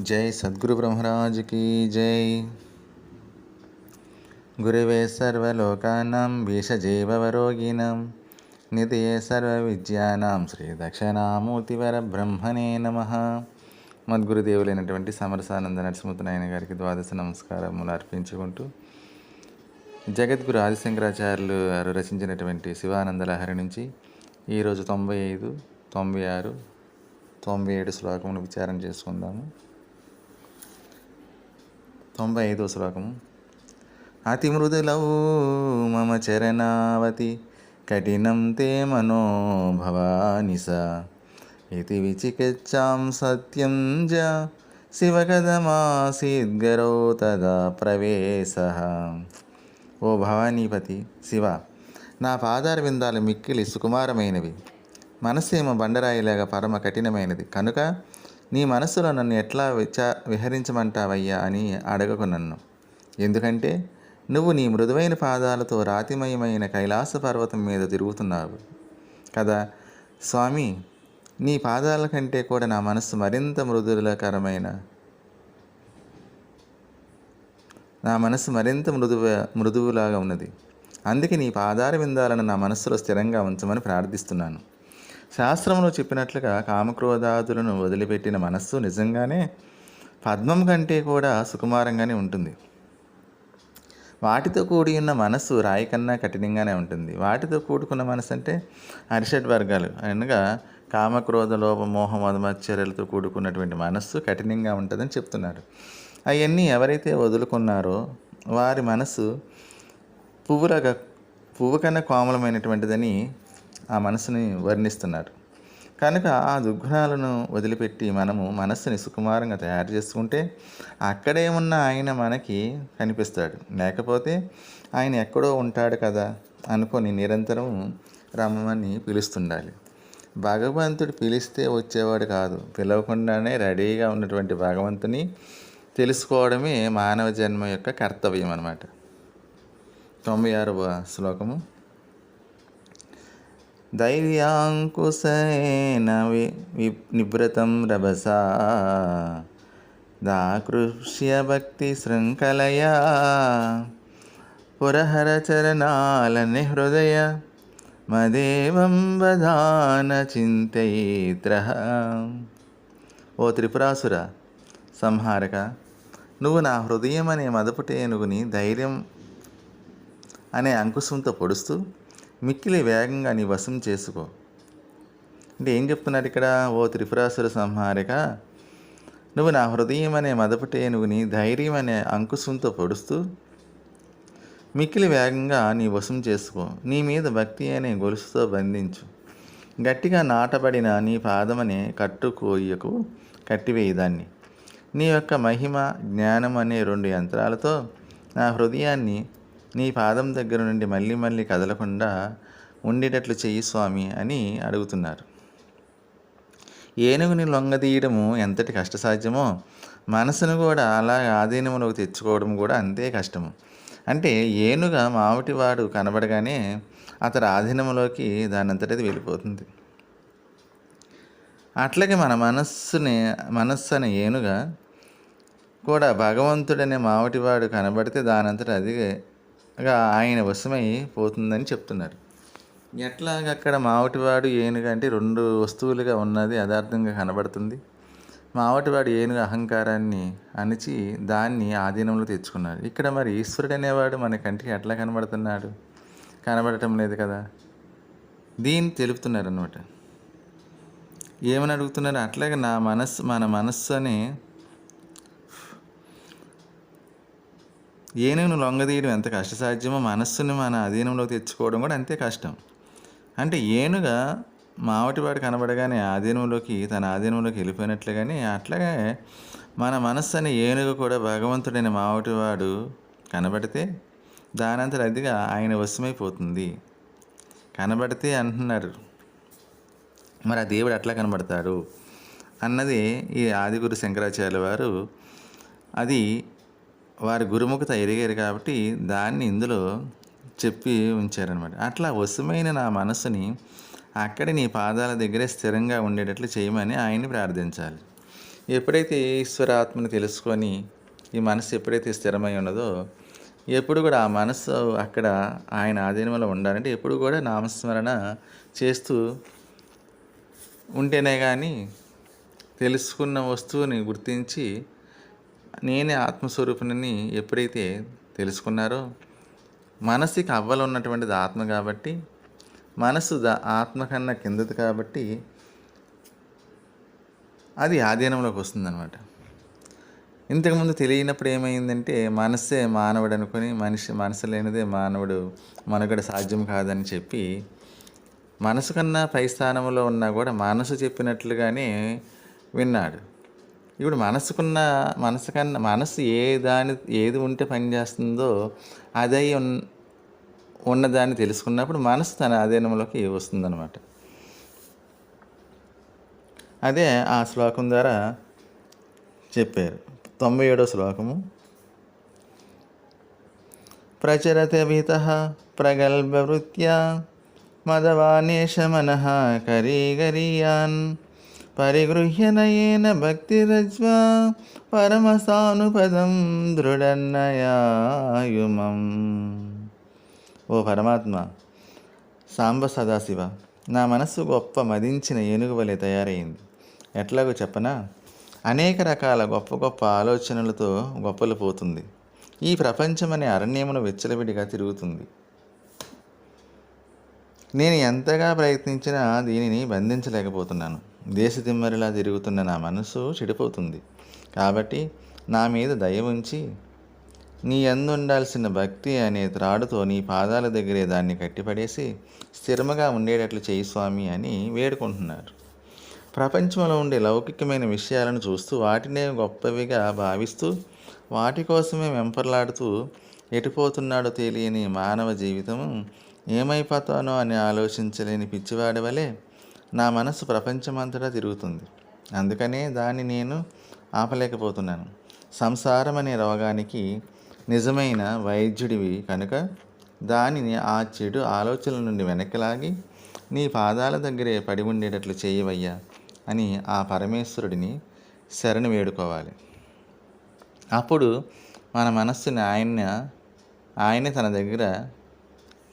జై సద్గురు బ్రహ్మరాజుకి జై. గురువే సర్వలోకానాం భీషజీవరోగిణం సర్వ సర్వవిద్యానాం శ్రీ దక్షిణామూర్తివర బ్రహ్మణే నమ. మద్గురుదేవులైనటువంటి సమరసానంద నరసింహనాయన గారికి ద్వాదశ నమస్కారములు అర్పించుకుంటూ జగద్గురు ఆదిశంకరాచార్యులు గారు రచించినటువంటి శివానంద లహరి నుంచి ఈరోజు తొంభై ఐదు తొంభై ఆరు తొంభై ఏడు శ్లోకములు విచారం చేసుకుందాము. తొంభై ఐదో శ్లోకము. అతి మృదులవు మమ చరణావతి కఠినం తే మనోభవానిస. ఇది విచికిత్సాం సత్యం జ శివకదమాసీద్గరౌ తదా ప్రవేశ. ఓ భవానీపతి శివ నా పాదార విందాలు మిక్కిలి సుకుమారమైనవి. మనస్సేమో బండరాయిలాగా పరమ కఠినమైనది. కనుక నీ మనస్సులో నన్ను ఎట్లా విచా విహరించమంటావయ్యా అని అడగకు నన్ను. ఎందుకంటే నువ్వు నీ మృదువైన పాదాలతో రాతిమయమైన కైలాస పర్వతం మీద తిరుగుతున్నావు కదా. స్వామి నీ పాదాల కంటే కూడా నా మనస్సు మరింత మృదులకరమైన నా మనస్సు మరింత మృదువ మృదువులాగా ఉన్నది. అందుకే నీ పాదార విందాలను నా మనస్సులో స్థిరంగా ఉంచమని ప్రార్థిస్తున్నాను. శాస్త్రంలో చెప్పినట్లుగా కామక్రోధాదులను వదిలిపెట్టిన మనస్సు నిజంగానే పద్మం కంటే కూడా సుకుమారంగానే ఉంటుంది. వాటితో కూడి ఉన్న మనస్సు రాయి కన్నా కఠినంగానే ఉంటుంది. వాటితో కూడుకున్న మనసు అంటే అరిషడ్ వర్గాలు. అనగా కామక్రోధ లోప మోహ మధుమచ్చర్యలతో కూడుకున్నటువంటి మనస్సు కఠినంగా ఉంటుందని చెప్తున్నారు అవన్నీ ఎవరైతే వదులుకున్నారో వారి మనసు పువ్వులగా పువ్వు కన్నా కోమలమైనటువంటిదని ఆ మనసుని వర్ణిస్తున్నారు. కనుక ఆ దుర్గుణాలను వదిలిపెట్టి మనము మనస్సుని సుకుమారంగా తయారు చేసుకుంటే అక్కడే ఉన్న ఆయన మనకి కనిపిస్తాడు. లేకపోతే ఆయన ఎక్కడో ఉంటాడు కదా అనుకొని నిరంతరం రమ్మని పిలుస్తుండాలి. భగవంతుడు పిలిస్తే వచ్చేవాడు కాదు. పిలవకుండానే రెడీగా ఉన్నటువంటి భగవంతుని తెలుసుకోవడమే మానవ జన్మ యొక్క కర్తవ్యం అన్నమాట తొంభై ఆరవ శ్లోకము. ధైర్యాంకుశేన వి వి- నివృతం రభసా. దాకృష్య భక్తి శృంఖలయా. పురహర హృదయ మదేవం వదాన చింతయిత్ర. ఓ త్రిపురాసుర సంహారక నువ్వు నా హృదయం అనే మదపుటేనుగుని ధైర్యం అనే అంకుశంతో పొడుస్తూ మిక్కిలి వేగంగా నీ వశం చేసుకో. అంటే ఏం చెప్తున్నారు ఇక్కడ? ఓ త్రిపురాసుర సంహారిక నువ్వు నా హృదయం అనే మదపటేనుగుని ధైర్యం అనే అంకుశంతో పొడుస్తూ మిక్కిలి వేగంగా నీ వశం చేసుకో. నీ మీద భక్తి అనే గొలుసుతో బంధించు. గట్టిగా నాటబడిన నీ పాదమనే కట్టుకోయకు కట్టివేయదాన్ని నీ యొక్క మహిమ జ్ఞానం అనే రెండు యంత్రాలతో నా హృదయాన్ని నీ పాదం దగ్గర నుండి మళ్ళీ మళ్ళీ కదలకుండా ఉండేటట్లు చెయ్యి స్వామి అని అడుగుతున్నారు. ఏనుగుని లొంగదీయడము ఎంతటి కష్టసాధ్యమో మనసును కూడా అలా ఆధీనంలోకి తెచ్చుకోవడం కూడా అంతే కష్టము. అంటే ఏనుగ మావిటివాడు కనబడగానే అతడి ఆధీనంలోకి దానంతటది వెళ్ళిపోతుంది. అట్లాగే మన మనస్సుని మనస్సు అనే ఏనుగ కూడా భగవంతుడనే మావిటివాడు కనబడితే దానంతట అది ఆయన వశమై పోతుందని చెప్తున్నారు. ఎట్లాగ అక్కడ మావటివాడు ఏనుగ అంటే రెండు వస్తువులుగా ఉన్నది యథార్థంగా కనబడుతుంది. మావటివాడు ఏనుగ అహంకారాన్ని అణిచి దాన్ని ఆధీనంలో తెచ్చుకున్నాడు. ఇక్కడ మరి ఈశ్వరుడు అనేవాడు మన కంటికి ఎట్లా కనబడుతున్నాడు? కనబడటం లేదు కదా? దీన్ని తెలుపుతున్నారు అనమాట ఏమని అడుగుతున్నారు? అట్లాగే నా మనస్సు మన మనస్సు అని ఏనుగును లొంగదీయడం ఎంత కష్టసాధ్యమో మనస్సుని మన అధీనంలో తెచ్చుకోవడం కూడా అంతే కష్టం. అంటే ఏనుగ మావటివాడు కనబడగానే ఆధీనంలోకి తన ఆధీనంలోకి వెళ్ళిపోయినట్లుగానే అట్లాగే మన మనస్సు అనే ఏనుగ కూడా భగవంతుడైన మావటివాడు కనబడితే దానంతట అదిగా ఆయన వశమైపోతుంది. కనబడితే అంటున్నారు మరి ఆ దేవుడు అట్లా కనబడతాడు? అన్నది ఈ ఆదిగురు శంకరాచార్యుల వారు అది వారి గురుముఖత ఎరిగారు కాబట్టి దాన్ని ఇందులో చెప్పి ఉంచారనమాట అట్లా వశమైన నా మనసుని అక్కడి నీ పాదాల దగ్గరే స్థిరంగా ఉండేటట్లు చేయమని ఆయన్ని ప్రార్థించాలి. ఎప్పుడైతే ఈశ్వరాత్మని తెలుసుకొని ఈ మనసు ఎప్పుడైతే స్థిరమై ఉన్నదో ఎప్పుడు కూడా ఆ మనసు అక్కడ ఆయన ఆధీనంలో ఉండాలంటే ఎప్పుడు కూడా నామస్మరణ చేస్తూ ఉంటేనే కానీ తెలుసుకున్న వస్తువుని గుర్తించి నేనే ఆత్మస్వరూపుని ఎప్పుడైతే తెలుసుకున్నారో మనసుకి అవ్వలు ఉన్నటువంటిది ఆత్మ కాబట్టి మనసు దా ఆత్మ కన్నా కిందది కాబట్టి అది ఆధీనంలోకి వస్తుందన్నమాట. ఇంతకుముందు తెలియనప్పుడు ఏమైందంటే మనస్సే మానవుడు అనుకుని మనిషి మనసు లేనిదే మానవుడు మనుగడ సాధ్యం కాదని చెప్పి మనసు కన్నా పై స్థానంలో ఉన్నా కూడా మనసు చెప్పినట్లుగానే విన్నాడు. ఇప్పుడు మనసుకున్న మనసు కన్నా మనసు ఏ దాని ఏది ఉంటే పనిచేస్తుందో అదే ఉన్ ఉన్నదాన్ని తెలుసుకున్నప్పుడు మనసు తన అధీనంలోకి వస్తుందన్నమాట. అదే ఆ శ్లోకం ద్వారా చెప్పారు. తొంభై ఏడో శ్లోకము. ప్రచరత విత ప్రగల్భవృత్యా మదవానేష మనః కరీగరీయాన్ పరిగృహ్య నయేన భక్తిరజ్వా పరమసానుపదం దృఢన్నయాయుమం. ఓ పరమాత్మ సాంబ సదాశివ నా మనస్సు గొప్ప మదించిన ఏనుగు వలె తయారైంది. ఎట్లాగో చెప్పనా? అనేక రకాల గొప్ప గొప్ప ఆలోచనలతో గొప్పలు పోతుంది. ఈ ప్రపంచం అనే అరణ్యమును వెచ్చలవిడిగా తిరుగుతుంది. నేను ఎంతగా ప్రయత్నించినా దీనిని బంధించలేకపోతున్నాను. దేశదిమ్మరిలా తిరుగుతున్న నా మనసు చెడిపోతుంది. కాబట్టి నా మీద దయ ఉంచి నీ ఉండాల్సిన భక్తి అనే త్రాడుతో నీ పాదాల దగ్గరే దాన్ని కట్టిపడేసి స్థిరముగా ఉండేటట్లు చేయి స్వామి అని వేడుకుంటున్నారు. ప్రపంచంలో ఉండే లౌకికమైన విషయాలను చూస్తూ వాటినే గొప్పవిగా భావిస్తూ వాటి కోసమే వెంపర్లాడుతూ ఎటుపోతున్నాడో తెలియని మానవ జీవితం ఏమైపోతానో అని ఆలోచించలేని పిచ్చివాడి వలె నా మనసు ప్రపంచమంతటా తిరుగుతుంది. అందుకనే దాన్ని నేను ఆపలేకపోతున్నాను. సంసారం అనే రోగానికి నిజమైన వైద్యుడివి కనుక దానిని ఆ చెడు ఆలోచనల నుండి వెనక్కిలాగి నీ పాదాల దగ్గరే పడి ఉండేటట్లు చేయవయ్యా అని ఆ పరమేశ్వరుడిని శరణి వేడుకోవాలి. అప్పుడు మన మనస్సుని ఆయన ఆయన తన దగ్గర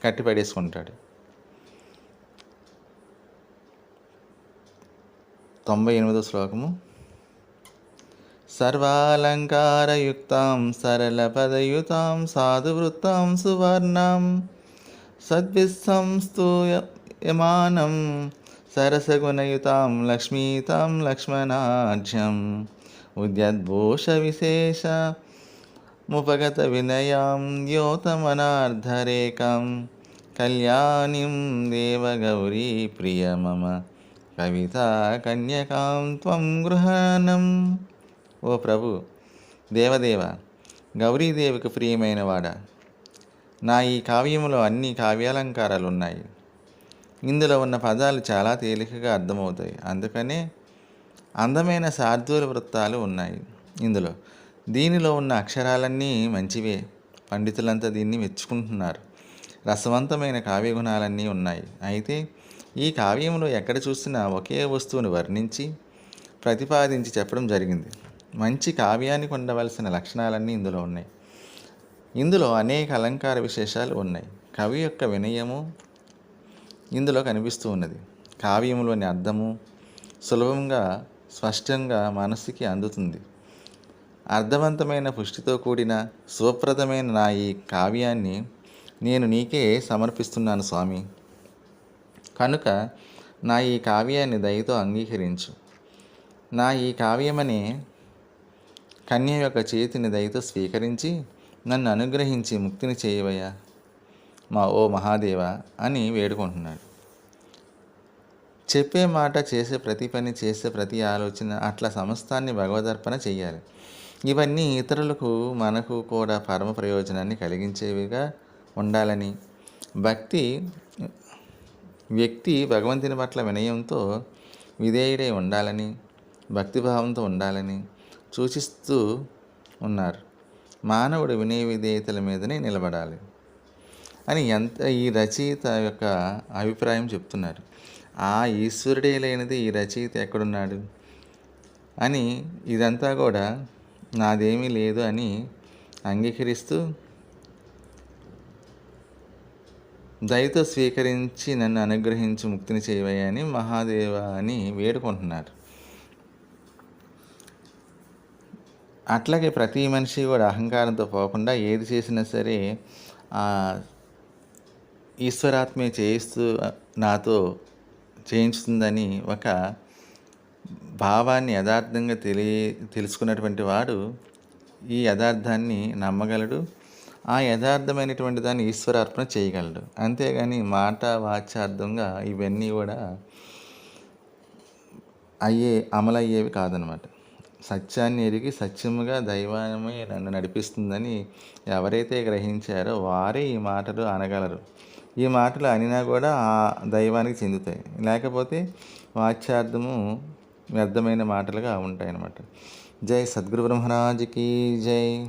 కట్టిపడేసుకుంటాడు. తొంభై ఎనిమిదో శ్లోకము. సర్వాలంకారయుక్తాం సరళపదయుతాం సాధువృత్తాం సువర్ణం సద్విస్సంస్తూయమానం సరసగుణయుతాం లక్ష్మీతాం లక్ష్మణాఢ్యం ఉద్యద్భూషవిశేష ముపగత వినయాం యోతమనార్ధరేకం కళ్యాణిం దేవగౌరీ ప్రియ మమ. కవిత కన్యకాం త్వం గృహణం. ఓ ప్రభు దేవదేవ గౌరీదేవికి ప్రియమైన వాడ నా ఈ కావ్యంలో అన్ని కావ్యాలంకారాలు ఉన్నాయి ఇందులో ఉన్న పదాలు చాలా తేలికగా అర్థమవుతాయి. అందుకనే అందమైన సార్థూల వృత్తాలు ఉన్నాయి. ఇందులో దీనిలో ఉన్న అక్షరాలన్నీ మంచివే. పండితులంతా దీన్ని మెచ్చుకుంటున్నారు. రసవంతమైన కావ్య గుణాలన్నీ ఉన్నాయి. అయితే ఈ కావ్యంలో ఎక్కడ చూసినా ఒకే వస్తువును వర్ణించి ప్రతిపాదించి చెప్పడం జరిగింది. మంచి కావ్యానికి ఉండవలసిన లక్షణాలన్నీ ఇందులో ఉన్నాయి. ఇందులో అనేక అలంకార విశేషాలు ఉన్నాయి. కవి యొక్క వినయము ఇందులో కనిపిస్తూ ఉన్నది. కావ్యములోని అర్థము సులభంగా స్పష్టంగా మనసుకి అందుతుంది. అర్థవంతమైన పుష్టితో కూడిన సుప్రదమైన నా ఈ కావ్యాన్ని నేను నీకే సమర్పిస్తున్నాను స్వామి. కనుక నా ఈ కావ్యాన్ని దయతో అంగీకరించు. నా ఈ కావ్యమనే కన్య యొక్క చేతిని దయతో స్వీకరించి నన్ను అనుగ్రహించి ముక్తిని చేయవయ్యా. మా ఓ మహాదేవ అని వేడుకుంటున్నాడు. చెప్పే మాట చేసే ప్రతి పని చేసే ప్రతి ఆలోచన అట్లా సమస్తాన్ని భగవదర్పణ చేయాలి ఇవన్నీ ఇతరులకు మనకు కూడా పరమ ప్రయోజనాన్ని కలిగించేవిగా ఉండాలని భక్తి వ్యక్తి భగవంతుని పట్ల వినయంతో విధేయుడై ఉండాలని భక్తిభావంతో ఉండాలని సూచిస్తూ ఉన్నారు. మానవుడు వినయ విధేయతల మీదనే నిలబడాలి అని ఎంత ఈ రచయిత యొక్క అభిప్రాయం చెప్తున్నారు. ఆ ఈశ్వరుడే లేనిది ఈ రచయిత ఎక్కడున్నాడు? అని ఇదంతా కూడా నాదేమీ లేదు అని అంగీకరిస్తూ దయతో స్వీకరించి నన్ను అనుగ్రహించి ముక్తిని చేయవయ్యా మహాదేవ అని వేడుకుంటున్నారు. అట్లాగే ప్రతి మనిషి కూడా అహంకారంతో పోకుండా ఏది చేసినా సరే ఆ ఈశ్వరాత్మే చేయిస్తూ నాతో చేయించుతుందని ఒక భావాన్ని యథార్థంగా తెలియ తెలుసుకున్నటువంటి వాడు ఈ యథార్థాన్ని నమ్మగలడు. ఆ యథార్థమైనటువంటి దాన్ని ఈశ్వరార్పణ చేయగలడు. అంతేగాని మాట వాచార్థంగా ఇవన్నీ కూడా అయ్యే అమలయ్యేవి కాదనమాట. సత్యాన్ని ఎరిగి సత్యముగా దైవమే నన్ను నడిపిస్తుందని ఎవరైతే గ్రహించారో వారే ఈ మాటలు అనగలరు. ఈ మాటలు అనినా కూడా ఆ దైవానికి చెందుతాయి. లేకపోతే వాచ్యార్థము వ్యర్థమైన మాటలుగా ఉంటాయి అన్నమాట జై సద్గురు బ్రహ్మరాజుకి జై.